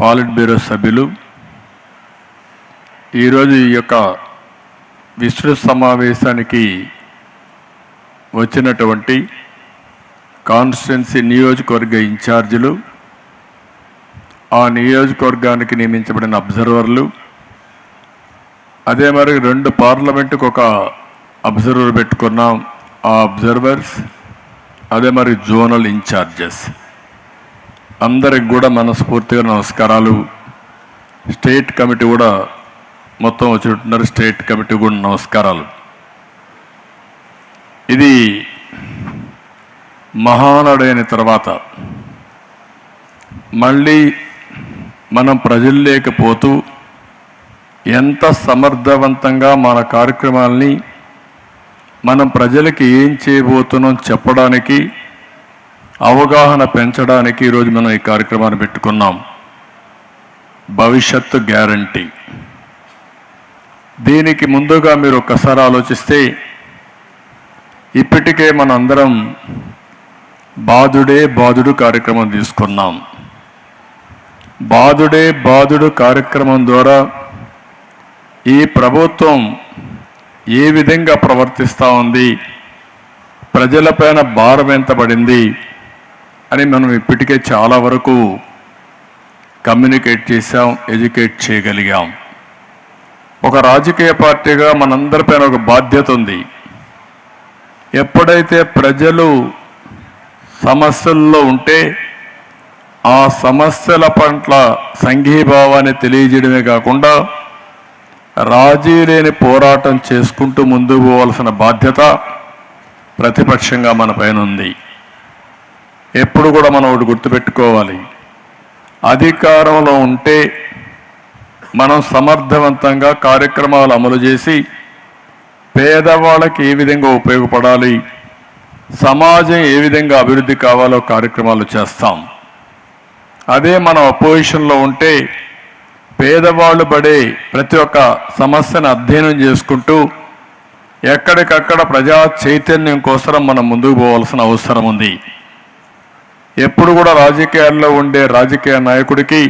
పాలిట్ bureau సభ్యులు. ఈరోజు ఈ యొక్క విస్తృత సమావేశానికి వచ్చినటువంటి కాన్స్టిట్యున్సీ నియోజకవర్గ ఇన్ఛార్జీలు ఆ నియోజకవర్గానికి నియమించబడిన అబ్జర్వర్లు అదే మరి రెండు పార్లమెంటుకు ఒక అబ్జర్వర్ పెట్టుకున్నాం ఆ అబ్జర్వర్స్ అదే మరి జోనల్ ఇన్ఛార్జెస్. అందరికి కూడా మనస్ఫూర్తిగా నమస్కారాలు. స్టేట్ కమిటీ కూడా మొత్తం వచ్చి ఉంటున్నారు స్టేట్ కమిటీ కూడా నమస్కారాలు. ఇది మహానడైన తర్వాత మళ్ళీ మనం ప్రజలు లేకపోతూ ఎంత సమర్థవంతంగా మన కార్యక్రమాల్ని మనం ప్రజలకి ఏం చేయబోతున్నాం చెప్పడానికి అవగాహన పెంచడానికి ఈరోజు మనం ఈ కార్యక్రమాన్ని పెట్టుకున్నాం. భవిష్యత్తు గ్యారంటీ. దీనికి ముందుగా మీరు ఒక్కసారి ఆలోచిస్తే ఇప్పటికే మన అందరం బాధుడే బాధుడు కార్యక్రమం తీసుకున్నాం. బాధుడే బాధుడు కార్యక్రమం ద్వారా ఈ ప్రభుత్వం ఏ విధంగా ప్రవర్తిస్తూ ఉంది ప్రజలపైన భారం ఎంత పడింది అని మనం ఇప్పటికే చాలా వరకు కమ్యూనికేట్ చేసాం ఎడ్యుకేట్ చేయగలిగాం. ఒక రాజకీయ పార్టీగా మనందరిపైన ఒక బాధ్యత ఉంది. ఎప్పుడైతే ప్రజలు సమస్యల్లో ఉంటే ఆ సమస్యల పట్ల సంఘీభావాన్ని తెలియజేయడమే కాకుండా రాజీ లేని పోరాటం చేసుకుంటూ ముందుకు పోవాల్సిన బాధ్యత ప్రతిపక్షంగా మన పైన ఉంది. ఎప్పుడు కూడా మనం ఒకటి గుర్తుపెట్టుకోవాలి. అధికారంలో ఉంటే మనం సమర్థవంతంగా కార్యక్రమాలు అమలు చేసి పేదవాళ్ళకి ఏ విధంగా ఉపయోగపడాలి సమాజం ఏ విధంగా అభివృద్ధి కావాలో కార్యక్రమాలు చేస్తాం. అదే మనం అపోజిషన్లో ఉంటే పేదవాళ్ళు పడే ప్రతి ఒక్క సమస్యను అధ్యయనం చేసుకుంటూ ఎక్కడికక్కడ ప్రజా చైతన్యం కోసం మనం ముందుకు పోవాల్సిన అవసరం ఉంది. ఎప్పుడు కూడా రాజకీయాల్లో ఉండే రాజకీయ నాయకుడికి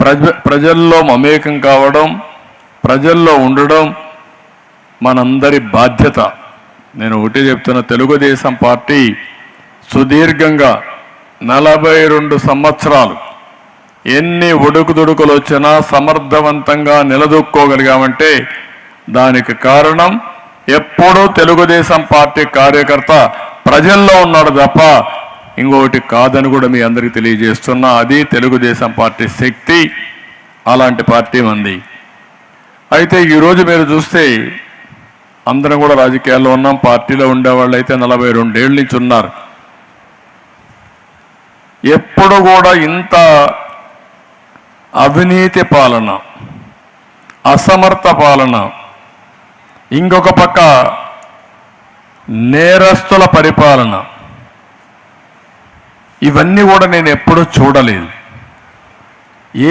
ప్రజ ప్రజల్లో మమేకం కావడం ప్రజల్లో ఉండడం మనందరి బాధ్యత. నేను ఒకటి చెప్తున్న తెలుగుదేశం పార్టీ సుదీర్ఘంగా నలభై రెండు సంవత్సరాలు ఎన్ని ఉడుకుదుడుకులు వచ్చినా సమర్థవంతంగా నిలదొక్కోగలిగామంటే దానికి కారణం ఎప్పుడూ తెలుగుదేశం పార్టీ కార్యకర్త ప్రజల్లో ఉన్నాడు తప్ప ఇంకొకటి కాదని కూడా మీ అందరికీ తెలియజేస్తున్నా అది తెలుగుదేశం పార్టీ శక్తి అలాంటి పార్టీ మంది. అయితే ఈరోజు మీరు చూస్తే అందరం కూడా రాజకీయాల్లో ఉన్నాం పార్టీలో ఉండేవాళ్ళు అయితే నలభై రెండేళ్ళ నుంచి ఉన్నారు. ఎప్పుడు కూడా ఇంత అవినీతి పాలన అసమర్థ పాలన ఇంకొక పక్క నేరస్తుల పరిపాలన ఇవన్నీ కూడా నేను ఎప్పుడూ చూడలేదు.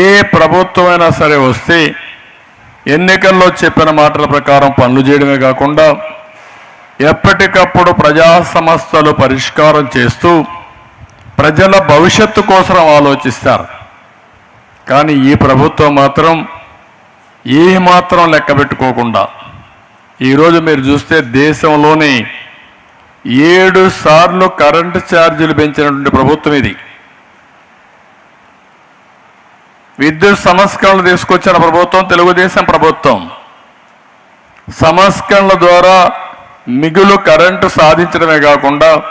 ఏ ప్రభుత్వమైనా సరే వస్తే ఎన్నికల్లో చెప్పిన మాటల ప్రకారం పనులు చేయడమే కాకుండా ఎప్పటికప్పుడు ప్రజా సమస్యలు పరిష్కారం చేస్తూ ప్రజల భవిష్యత్తు కోసం ఆలోచిస్తారు. కానీ ఈ ప్రభుత్వం మాత్రం ఏ మాత్రం లెక్క పెట్టుకోకుండా ఈరోజు మీరు చూస్తే దేశంలోని ఏడు సార్లు కరెంటు ఛార్జీలు పెంచినటువంటి ప్రభుత్వం ఇది. విద్యుత్ సంస్కరణలు తీసుకొచ్చిన ప్రభుత్వం తెలుగుదేశం ప్రభుత్వం. సంస్కరణల ద్వారా మిగులు కరెంటు సాధించడమే కాకుండా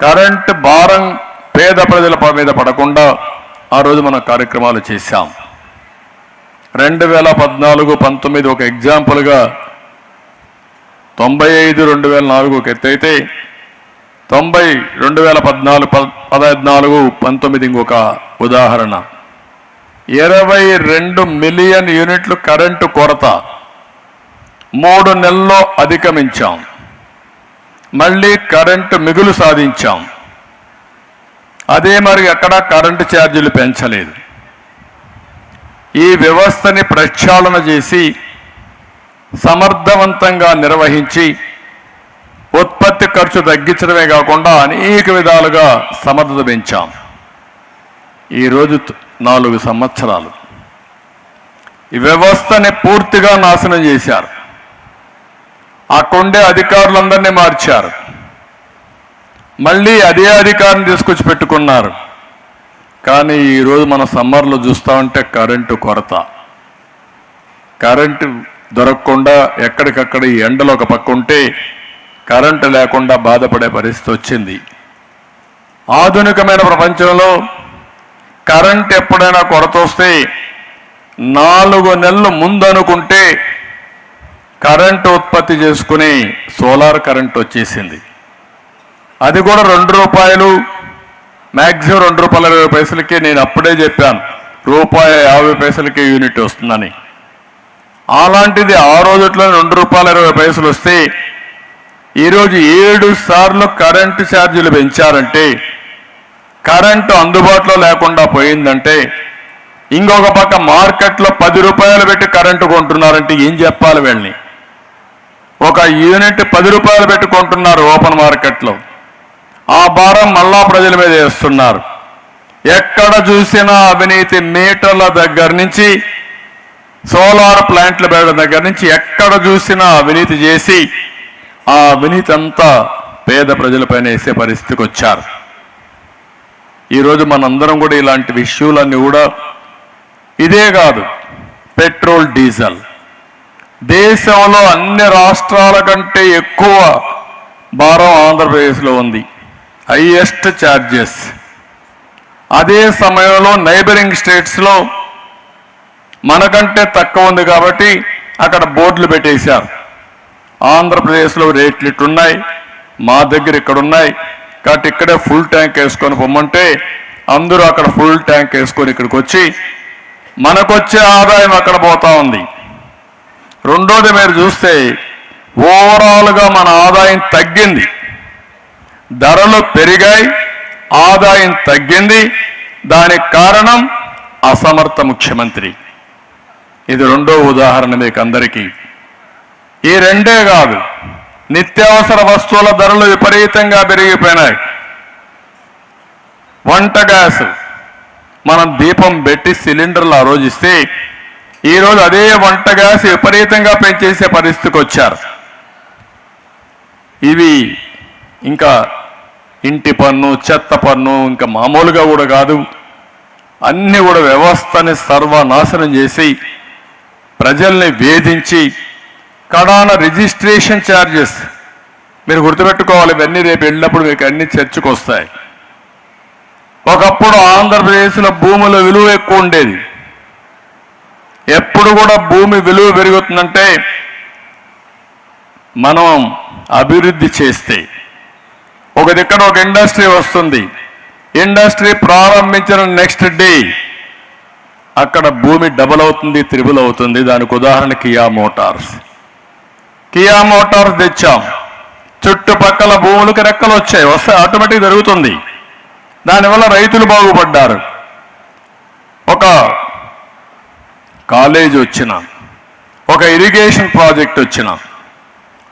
కరెంటు భారం పేద ప్రజల మీద పడకుండా ఆ రోజు మనం కార్యక్రమాలు చేశాం. రెండు వేల పద్నాలుగు పంతొమ్మిది ఒక ఎగ్జాంపుల్గా తొంభై ఐదు రెండు వేల నాలుగు ఒక ఎత్తు అయితే తొంభై రెండు వేల పద్నాలుగు ప పద్నాలుగు పంతొమ్మిది ఇంకొక ఉదాహరణ. ఇరవై రెండు మిలియన్ యూనిట్లు కరెంటు కొరత మూడు నెలల్లో అధిగమించాం. మళ్ళీ కరెంటు మిగులు సాధించాం. అదే మరి అక్కడ కరెంటు ఛార్జీలు పెంచలేదు. ఈ వ్యవస్థని ప్రక్షాళన చేసి సమర్థవంతంగా నిర్వహించి ఉత్పత్తి ఖర్చు తగ్గించడమే కాకుండా అనేక విధాలుగా సమర్థత పెంచాం. ఈరోజు నాలుగు సంవత్సరాలు. ఈ వ్యవస్థని పూర్తిగా నాశనం చేశారు. అక్కడుండే అధికారులందరినీ మార్చారు. మళ్ళీ అదే అధికారిని తీసుకొచ్చి పెట్టుకున్నారు. కానీ ఈరోజు మన సమ్మర్లో చూస్తా ఉంటే కరెంటు కొరత. కరెంటు దొరకకుండా ఎక్కడికక్కడ ఈ ఎండలు ఒక పక్క ఉంటే కరెంటు లేకుండా బాధపడే పరిస్థితి వచ్చింది. ఆధునికమైన ప్రపంచంలో కరెంట్ ఎప్పుడైనా కొరత వస్తే నాలుగు నెలలు ముందనుకుంటే కరెంట్ ఉత్పత్తి చేసుకుని సోలార్ కరెంట్ వచ్చేసింది. అది కూడా రెండు రూపాయలు మ్యాక్సిమం రెండు రూపాయల ఇరవై పైసలకి నేను అప్పుడే చెప్పాను. రూపాయి యాభై పైసలకి యూనిట్ వస్తుందని. అలాంటిది ఆ రోజుట్లో రెండు రూపాయల ఇరవై పైసలు వస్తే ఈరోజు ఏడు సార్లు కరెంటు ఛార్జీలు పెంచారంటే కరెంటు అందుబాటులో లేకుండా పోయిందంటే ఇంకొక పక్క మార్కెట్లో పది రూపాయలు పెట్టి కరెంటు కొంటున్నారంటే ఏం చెప్పాలి వీళ్ళని? ఒక యూనిట్ పది రూపాయలు పెట్టి కొంటున్నారు ఓపెన్ మార్కెట్లో. ఆ భారం మళ్ళా ప్రజల మీద వేస్తున్నారు. ఎక్కడ చూసినా అవినీతి మీటర్ల దగ్గర నుంచి సోలార్ ప్లాంట్ల పెట్టడం దగ్గర నుంచి ఎక్కడ చూసినా అవినీతి చేసి ఆ అవినీతి అంతా పేద ప్రజలపైన వేసే పరిస్థితికి వచ్చారు. ఈరోజు మనందరం కూడా ఇలాంటి విషయాలన్నీ కూడా ఇదే కాదు పెట్రోల్ డీజిల్. దేశంలో అన్ని రాష్ట్రాల కంటే ఎక్కువ భారం ఆంధ్రప్రదేశ్లో ఉంది. హైయెస్ట్ ఛార్జెస్ అదే సమయంలో నైబరింగ్ స్టేట్స్లో మనకంటే తక్కువ ఉంది కాబట్టి అక్కడ బోర్డులు పెట్టేశారు. ఆంధ్రప్రదేశ్లో రేట్లు ఇట్టున్నాయి మా దగ్గర ఇక్కడ ఉన్నాయి కాబట్టి ఇక్కడే ఫుల్ ట్యాంక్ వేసుకొని పొమ్మంటే అందరూ అక్కడ ఫుల్ ట్యాంక్ వేసుకొని ఇక్కడికి వచ్చి మనకొచ్చే ఆదాయం అక్కడ పోతా ఉంది. రెండోది మీరు చూస్తే ఓవరాల్గా మన ఆదాయం తగ్గింది. ధరలు పెరిగాయి ఆదాయం తగ్గింది. దానికి కారణం అసమర్థ ముఖ్యమంత్రి. ఇది రెండో ఉదాహరణ మీకు అందరికీ ఈ రెండే కాదు నిత్యావసర వస్తువుల ధరలు విపరీతంగా పెరిగిపోయినాయి. వంట గ్యాస్ మనం దీపం పెట్టి సిలిండర్లు ఆ రోజు ఇస్తే ఈరోజు అదే వంట గ్యాస్ విపరీతంగా పెంచేసే పరిస్థితికి వచ్చారు. ఇవి ఇంకా ఇంటి పన్ను చెత్త పన్ను ఇంకా మామూలుగా కూడా కాదు అన్ని కూడా వ్యవస్థని సర్వనాశనం చేసి ప్రజల్ని వేధించి కడాన రిజిస్ట్రేషన్ ఛార్జెస్ మీరు గుర్తుపెట్టుకోవాలి ఇవన్నీ రేపు వెళ్ళినప్పుడు మీకు అన్ని చర్చకు వస్తాయి ఒకప్పుడు ఆంధ్రప్రదేశ్లో భూముల విలువ ఎక్కువ ఉండేది. ఎప్పుడు కూడా భూమి విలువ పెరుగుతుందంటే మనం అభివృద్ధి చేస్తే. ఒక దిక్కన ఒక ఇండస్ట్రీ వస్తుంది. ఇండస్ట్రీ ప్రారంభించిన నెక్స్ట్ డే అక్కడ భూమి డబుల్ అవుతుంది త్రిబుల్ అవుతుంది. దానికి ఉదాహరణ కియా మోటార్స్. కియా మోటార్స్ తెచ్చాం. చుట్టుపక్కల భూములకు రెక్కలు వచ్చాయి. వస్తే ఆటోమేటిక్ జరుగుతుంది దానివల్ల రైతులు బాగుపడ్డారు. ఒక కాలేజ్ వచ్చిన ఒక ఇరిగేషన్ ప్రాజెక్ట్ వచ్చిన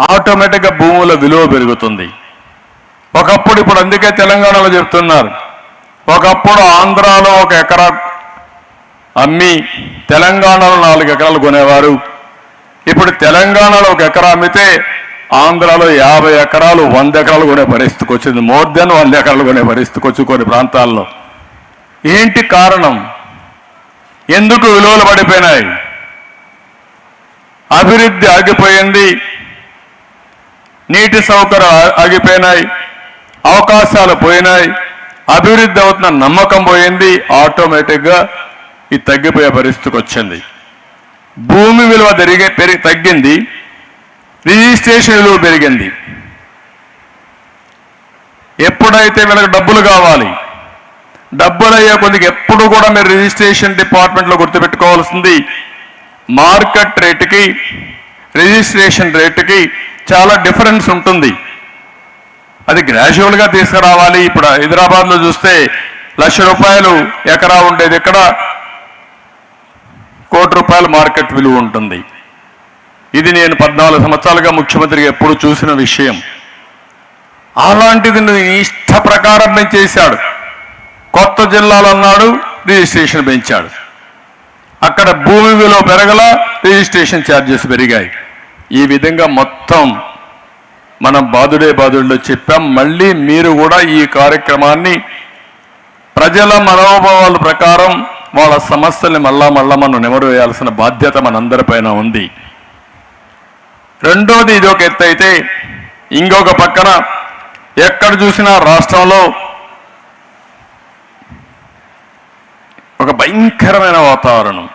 ఆటోమేటిక్గా భూముల విలువ పెరుగుతుంది. ఒకప్పుడు ఇప్పుడు అందుకే తెలంగాణలో చెప్తున్నారు. ఒకప్పుడు ఆంధ్రాలో ఒక ఎకరా అమ్మి తెలంగాణలో నాలుగు ఎకరాలు కొనేవారు. ఇప్పుడు తెలంగాణలో ఒక ఎకరా అమ్మితే ఆంధ్రాలో యాభై ఎకరాలు వంద ఎకరాలు కొనే పరిస్థితికి వచ్చింది. మోర్ దెన్ వంద ఎకరాలు కొనే పరిస్థితికి వచ్చి కొన్ని ప్రాంతాల్లో. ఏంటి కారణం? ఎందుకు విలువలు పడిపోయినాయి? అభివృద్ధి ఆగిపోయింది. నీటి సౌకర్యం ఆగిపోయినాయి. అవకాశాలు పోయినాయి. అభివృద్ధి అవుతున్న నమ్మకం పోయింది. ఆటోమేటిక్గా ఇది తగ్గిపోయే పరిస్థితికి వచ్చింది. భూమి విలువ పెరిగే పెరిగి తగ్గింది. రిజిస్ట్రేషన్ విలువ పెరిగింది. ఎప్పుడైతే వీళ్ళకి డబ్బులు కావాలి డబ్బులు అయ్యే కొద్దిగా ఎప్పుడు కూడా మీరు రిజిస్ట్రేషన్ డిపార్ట్మెంట్లో గుర్తుపెట్టుకోవాల్సింది మార్కెట్ రేటుకి రిజిస్ట్రేషన్ రేటుకి చాలా డిఫరెన్స్ ఉంటుంది. అది గ్రాడ్యువల్గా తీసుకురావాలి. ఇప్పుడు హైదరాబాద్లో చూస్తే లక్ష రూపాయలు ఎకరా ఉండేది ఇక్కడ కోటి రూపాయల మార్కెట్ విలువ ఉంటుంది. ఇది నేను పద్నాలుగు సంవత్సరాలుగా ముఖ్యమంత్రిగా ఎప్పుడు చూసిన విషయం. అలాంటిది ఇష్ట ప్రకారం పెంచేశాడు చేశాడు. కొత్త జిల్లాలు అన్నాడు రిజిస్ట్రేషన్ పెంచాడు. అక్కడ భూమి విలువ పెరగల రిజిస్ట్రేషన్ ఛార్జెస్ పెరిగాయి. ఈ విధంగా మొత్తం మనం బాదుడే బాధుడిలో చెప్పాం. మళ్ళీ మీరు కూడా ఈ కార్యక్రమాన్ని ప్రజల మనోభావాల ప్రకారం వాళ్ళ సమస్యల్ని మళ్ళా మళ్ళా మనం నెమరు వేయాల్సిన బాధ్యత మనందరిపైన ఉంది. రెండోది ఇది ఒక ఎత్తు అయితే ఇంకొక పక్కన ఎక్కడ చూసినా రాష్ట్రంలో ఒక భయంకరమైన వాతావరణం.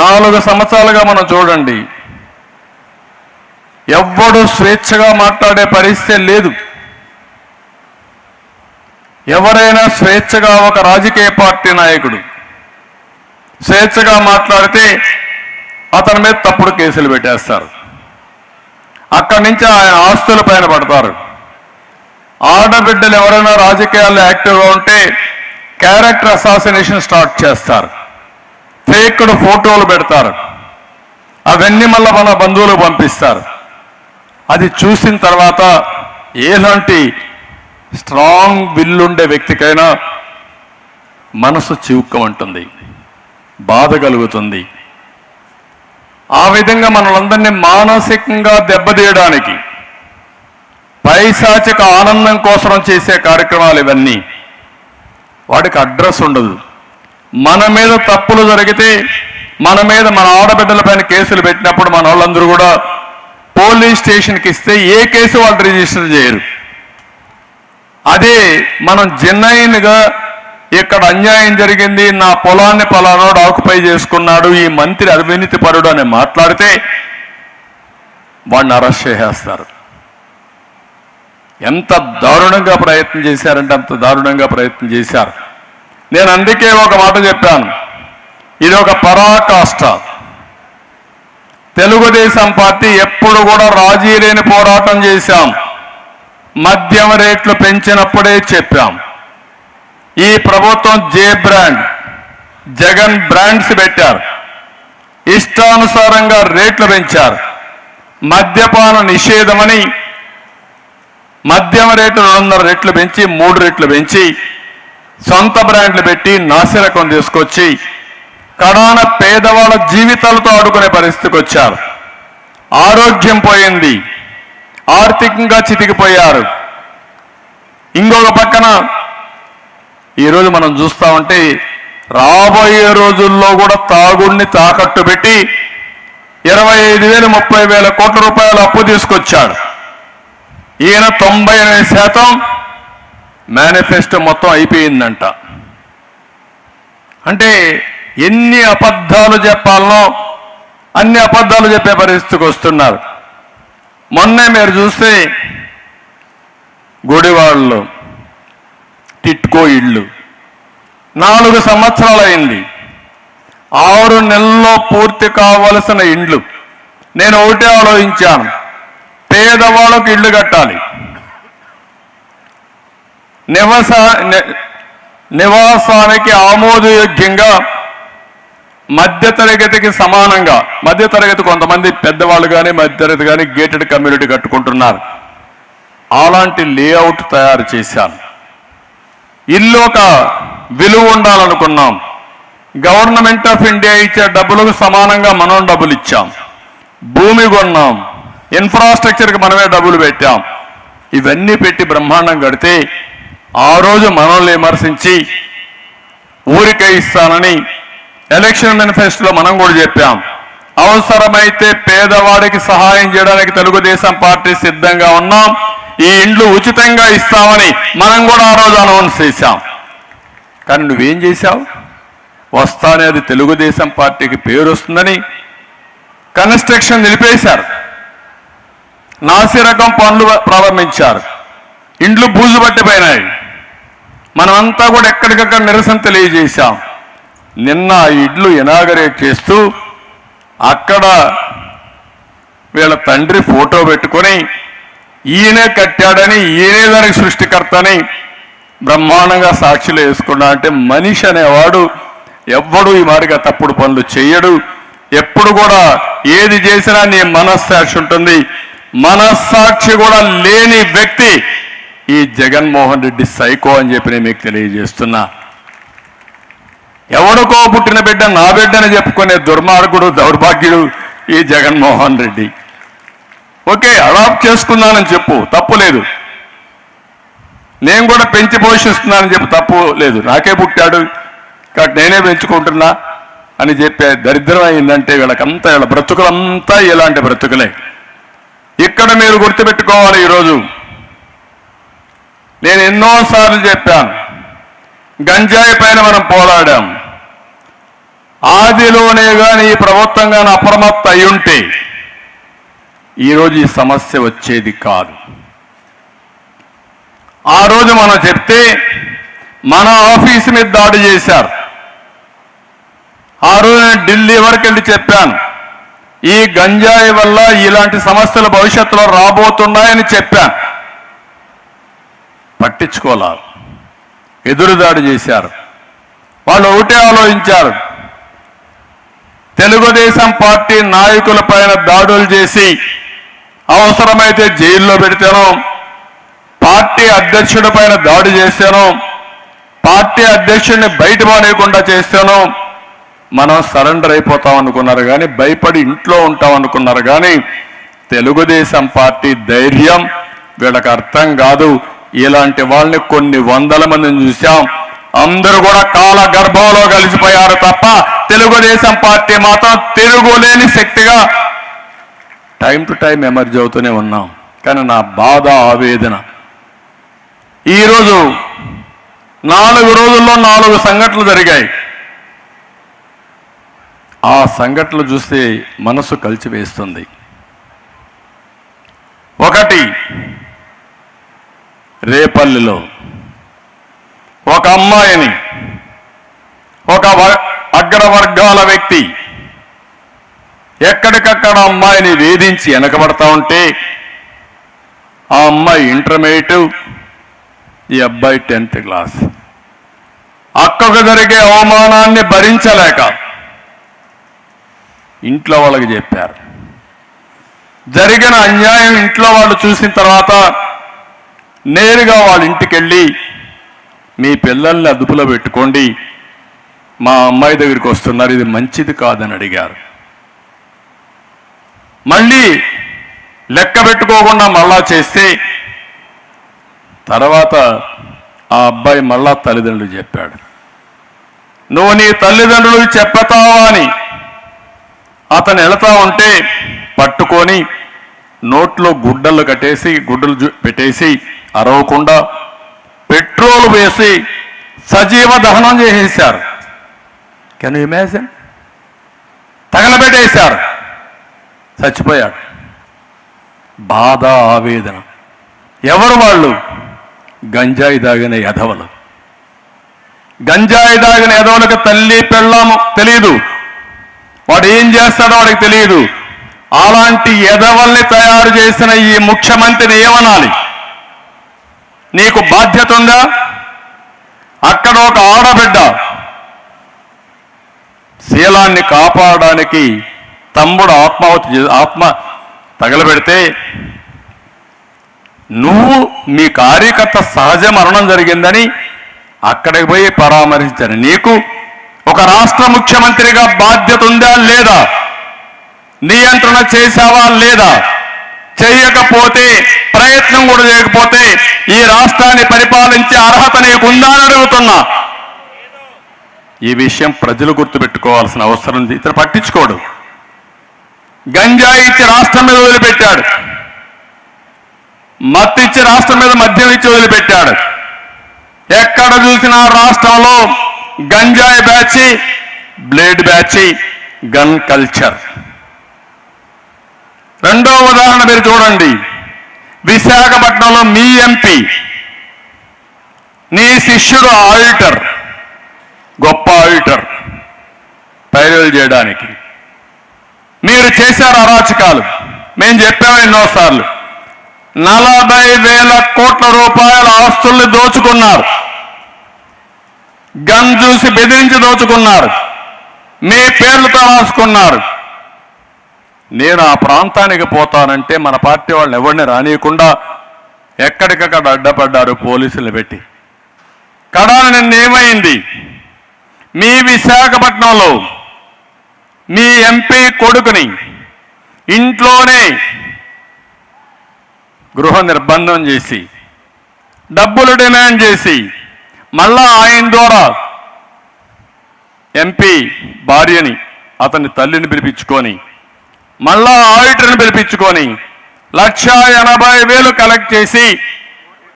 నాలుగు సంవత్సరాలుగా మనం చూడండి. ఎవ్వడు స్వేచ్ఛగా మాట్లాడే పరిస్థితి లేదు. ఎవరైనా స్వేచ్ఛగా ఒక రాజకీయ పార్టీ నాయకుడు స్వేచ్ఛగా మాట్లాడితే అతని మీద తప్పుడు కేసులు పెట్టేస్తారు. అక్కడి నుంచి ఆయన ఆస్తుల పైన పడతారు. ఆడబిడ్డలు ఎవరైనా రాజకీయాల్లో యాక్టివ్గా ఉంటే క్యారెక్టర్ అసాసినేషన్ స్టార్ట్ చేస్తారు. ఫేక్డ్ ఫోటోలు పెడతారు. అవన్నీ మళ్ళీ మన బంధువులకు పంపిస్తారు. అది చూసిన తర్వాత ఎలాంటి స్ట్రాంగ్ విల్లుండే వ్యక్తికైనా మనసు చివుక్కమంటుంది బాధ కలుగుతుంది. ఆ విధంగా మనలందరినీ మానసికంగా దెబ్బతీయడానికి పైశాచిక ఆనందం కోసం చేసే కార్యక్రమాలు ఇవన్నీ. వాడికి అడ్రస్ ఉండదు. మన మీద తప్పులు జరిగితే మన మీద మన ఆడబిడ్డలపైన కేసులు పెట్టినప్పుడు మన వాళ్ళందరూ కూడా పోలీస్ స్టేషన్కి ఇస్తే ఏ కేసు వాళ్ళు రిజిస్టర్ చేయరు. అదే మనం జెన్నైన్గా ఇక్కడ అన్యాయం జరిగింది నా పొలాన్ని పలానాడు ఆకుపై చేసుకున్నాడు ఈ మంత్రి అవినీతి పరుడు అని మాట్లాడితే వాడిని అరెస్ట్ చేసేస్తారు. ఎంత దారుణంగా ప్రయత్నం చేశారంటే అంత దారుణంగా ప్రయత్నం చేశారు. నేను అందుకే ఒక మాట చెప్పాను. ఇది ఒక పరాకాష్ట. తెలుగుదేశం పార్టీ ఎప్పుడు కూడా రాజీ లేని పోరాటం చేశాం. మద్యం రేట్లు పెంచినప్పుడే చెప్పాం. ఈ ప్రభుత్వం జే బ్రాండ్ జగన్ బ్రాండ్స్ పెట్టారు. ఇష్టానుసారంగా రేట్లు పెంచారు. మద్యపాన నిషేధమని మద్యం రేటు రెండున్నర రెట్లు పెంచి మూడు రెట్లు పెంచి సొంత బ్రాండ్లు పెట్టి నాసిరకం తీసుకొచ్చి కడాన పేదవాళ్ళ జీవితాలతో ఆడుకునే పరిస్థితికి వచ్చారు. ఆరోగ్యం పోయింది. ఆర్థికంగా చితికిపోయారు. ఇంకొక పక్కన ఈరోజు మనం చూస్తా ఉంటే రాబోయే రోజుల్లో కూడా తాగుడిని తాకట్టు పెట్టి ఇరవై ఐదు వేలు ముప్పై వేల కోట్ల రూపాయల అప్పు తీసుకొచ్చాడు. ఈయన తొంభై ఎనిమిది శాతం మేనిఫెస్టో మొత్తం అయిపోయిందంట. అంటే ఎన్ని అబద్ధాలు చెప్పాలనో అన్ని అబద్ధాలు చెప్పే పరిస్థితికి వస్తున్నారు. మొన్నే మీరు చూస్తే గుడివాళ్ళు టిట్కో ఇళ్ళు. నాలుగు సంవత్సరాలు అయింది ఆరు నెలల్లో పూర్తి కావలసిన ఇండ్లు. నేను ఒకటే ఆలోచించాను. పేదవాళ్ళకు ఇళ్ళు కట్టాలి. నివస నివాసానికి ఆమోదయోగ్యంగా మధ్యతరగతికి సమానంగా మధ్యతరగతి కొంతమంది పెద్దవాళ్ళు కానీ మధ్యతరగతి కానీ గేటెడ్ కమ్యూనిటీ కట్టుకుంటున్నారు. అలాంటి లేఅవుట్ తయారు చేశాను. ఇల్లు ఒక విలువ ఉండాలనుకున్నాం. గవర్నమెంట్ ఆఫ్ ఇండియా ఇచ్చే డబ్బులకు సమానంగా మనం డబ్బులు ఇచ్చాం. భూమి కొన్నాం. ఇన్ఫ్రాస్ట్రక్చర్కి మనమే డబ్బులు పెట్టాం. ఇవన్నీ పెట్టి బ్రహ్మాండం కడితే ఆ రోజు మనల్ని విమర్శించి ఊరికే ఇస్తానని ఎలక్షన్ మేనిఫెస్టోలో మనం కూడా చెప్పాం. అవసరమైతే పేదవాడికి సహాయం చేయడానికి తెలుగుదేశం పార్టీ సిద్ధంగా ఉన్నాం. ఈ ఇండ్లు ఉచితంగా ఇస్తామని మనం కూడా ఆ రోజు అనౌన్స్ చేశాం. కానీ నువ్వేం చేశావు? వస్తానే అది తెలుగుదేశం పార్టీకి పేరు వస్తుందని కన్స్ట్రక్షన్ నిలిపేశారు. నాసి రకం పనులు ప్రారంభించారు. ఇండ్లు బూజు పట్టిపోయినాయి మనమంతా కూడా ఎక్కడికక్కడ నిరసన తెలియజేశాం. నిన్న ఆ ఇడ్లు ఇనాగరేట్ చేస్తూ అక్కడ వీళ్ళ తండ్రి ఫోటో పెట్టుకొని ఈయనే కట్టాడని ఈయనే దానికి సృష్టికర్తని బ్రహ్మాండంగా సాక్షులు వేసుకున్నా అంటే మనిషి అనేవాడు ఎవ్వడు ఈ మారిగా తప్పుడు పనులు చేయడు ఎప్పుడు కూడా ఏది చేసినా నీ మనస్సాక్షి ఉంటుంది. మనస్సాక్షి కూడా లేని వ్యక్తి ఈ జగన్మోహన్ రెడ్డి సైకో అని చెప్పి నేను మీకు తెలియజేస్తున్నా. ఎవడికో పుట్టిన బిడ్డ నా బిడ్డని చెప్పుకునే దుర్మార్గుడు దౌర్భాగ్యుడు ఈ జగన్మోహన్ రెడ్డి. ఓకే అడాప్ట్ చేసుకున్నానని చెప్పు తప్పు లేదు. నేను కూడా పెంచి పోషిస్తున్నానని చెప్పి తప్పు లేదు. నాకే పుట్టాడు కాబట్టి నేనే పెంచుకుంటున్నా అని చెప్పే దరిద్రం అయిందంటే వీళ్ళకంతా వీళ్ళ బ్రతుకులంతా ఇలాంటి బ్రతుకులే. ఇక్కడ మీరు గుర్తుపెట్టుకోవాలి ఈరోజు. నేను ఎన్నోసార్లు చెప్పాను గంజాయి పైన మనం పోరాడాం. ఆదిలోనే కానీ ఈ ప్రభుత్వం కానీ అప్రమత్త అయి ఉంటే ఈరోజు ఈ సమస్య వచ్చేది కాదు. ఆ రోజు మనం చెప్తే మన ఆఫీస్ మీద దాడి చేశారు. ఆ రోజు నేను ఢిల్లీ వరకు వెళ్ళి చెప్పాను. ఈ గంజాయి వల్ల ఇలాంటి సమస్యలు భవిష్యత్తులో రాబోతున్నాయని చెప్పాను. పట్టించుకోలేదు ఎదురుదాడి చేశారు. వాళ్ళు ఒకటే ఆలోచించారు. తెలుగుదేశం పార్టీ నాయకుల పైన దాడులు చేసి అవసరమైతే జైల్లో పెడితేనో పార్టీ అధ్యక్షుడి పైన దాడి చేశాను పార్టీ అధ్యక్షుడిని బయట మానేయకుండా చేశాను మనం సరెండర్ అయిపోతాం అనుకున్నారు కానీ భయపడి ఇంట్లో ఉంటాం అనుకున్నారు కానీ తెలుగుదేశం పార్టీ ధైర్యం వీళ్ళకి అర్థం కాదు. ఇలాంటి వాళ్ళని కొన్ని వందల మందిని చూశాం. అందరూ కూడా కాల గర్భంలో కలిసిపోయారు తప్ప తెలుగుదేశం పార్టీ మాత్రం తిరుగులేని శక్తిగా టైం టు టైం ఎమర్జీ అవుతూనే ఉన్నాం. కానీ నా బాధ ఆవేదన. ఈరోజు నాలుగు రోజుల్లో నాలుగు సంఘటనలు జరిగాయి. ఆ సంఘటనలు చూస్తే మనసు కలిచివేస్తుంది ఒకటి రేపల్లిలో ఒక అమ్మాయిని ఒక వ- అగ్రవర్గాల వ్యక్తి ఎక్కడికక్కడ అమ్మాయిని వేధించి వెనకబడతా ఉంటే ఆ అమ్మాయి ఇంటర్మీడియట్ ఈ అబ్బాయి టెన్త్ క్లాస్. అక్కకు జరిగే అవమానాన్ని భరించలేక ఇంట్లో వాళ్ళకి చెప్పారు. జరిగిన అన్యాయం ఇంట్లో వాళ్ళు చూసిన తర్వాత నేరుగా వాళ్ళ ఇంటికి వెళ్ళి మీ పిల్లల్ని అదుపులో పెట్టుకోండి. మా అమ్మాయి దగ్గరికి వస్తున్నారు. ఇది మంచిది కాదని అడిగారు. మళ్ళీ లెక్క పెట్టుకోకుండా మళ్ళా చేస్తే తర్వాత ఆ అబ్బాయి మళ్ళా తల్లిదండ్రులు చెప్పాడు. నువ్వు నీ తల్లిదండ్రులు చెప్పతావా అని అతను వెళతా ఉంటే పట్టుకొని నోట్లో గుడ్డలు కట్టేసి గుడ్డలు పెట్టేసి అరవకుండా పెట్రోల్ వేసి సజీవ దహనం చేసేసారు కెన్ ఇమాజిన్ తగలబెట్టేశారు. చచ్చిపోయాడు. బాధ ఆవేదన. ఎవరు వాళ్ళు? గంజాయి దాగిన ఎధవలు గంజాయి దాగిన ఎదవలకు తల్లి పెళ్ళాము తెలియదు వాడు ఏం చేస్తాడో వాడికి తెలియదు అలాంటి ఎదవల్ని తయారు చేసిన ఈ ముఖ్యమంత్రిని ఏమనాలి? నీకు బాధ్యత ఉందా? అక్కడ ఒక ఆడబిడ్డ శీలాన్ని కాపాడడానికి తమ్ముడు ఆత్మహత్య ఆత్మ తగలబెడితే నువ్వు మీ కార్యకర్త సహజ మరణం జరిగిందని అక్కడికి పోయి పరామర్శించాను నీకు ఒక రాష్ట్ర ముఖ్యమంత్రిగా బాధ్యత ఉందా లేదా? నియంత్రణ చేశావా లేదా? చేయకపోతే ప్రయత్నం కూడా చేయకపోతే ఈ రాష్ట్రాన్ని పరిపాలించే అర్హత నీకుందా అని అడుగుతున్నా. ఈ విషయం ప్రజలు గుర్తుపెట్టుకోవాల్సిన అవసరం ఉంది. ఇతను పట్టించుకోడు. గంజాయి ఇచ్చి రాష్ట్రం మీద వదిలిపెట్టాడు. మత్తిచ్చి రాష్ట్రం మీద మద్యం ఇచ్చి వదిలిపెట్టాడు. ఎక్కడ చూసినా రాష్ట్రంలో గంజాయి batch blade batch gun culture. రెండో ఉదాహరణ మీరు చూడండి. విశాఖపట్నంలో మీ ఎంపీ నీ శిష్యుడు ఆడిటర్ గొప్ప ఆడిటర్ పైరలు చేయడానికి. మీరు చేశారు అరాచకాలు. మేము చెప్పాము ఎన్నోసార్లు. నలభై వేల కోట్ల రూపాయల ఆస్తుల్ని దోచుకున్నారు. గన్ చూసి బెదిరించి దోచుకున్నారు. మీ పేర్లతో రాసుకున్నారు. నేను ఆ ప్రాంతానికి పోతానంటే మన పార్టీ వాళ్ళని ఎవరిని రానియకుండా ఎక్కడికక్కడ అడ్డపడ్డారు పోలీసులు పెట్టి. కడాన నిన్న ఏమైంది? మీ విశాఖపట్నంలో మీ ఎంపీ కొడుకుని ఇంట్లోనే గృహ నిర్బంధం చేసి డబ్బులు డిమాండ్ చేసి మళ్ళా ఆయన ద్వారా ఎంపీ భార్యని అతని తల్లిని పిలిపించుకొని మళ్ళా ఆడిటర్ని పిలిపించుకొని లక్ష ఎనభై వేలు కలెక్ట్ చేసి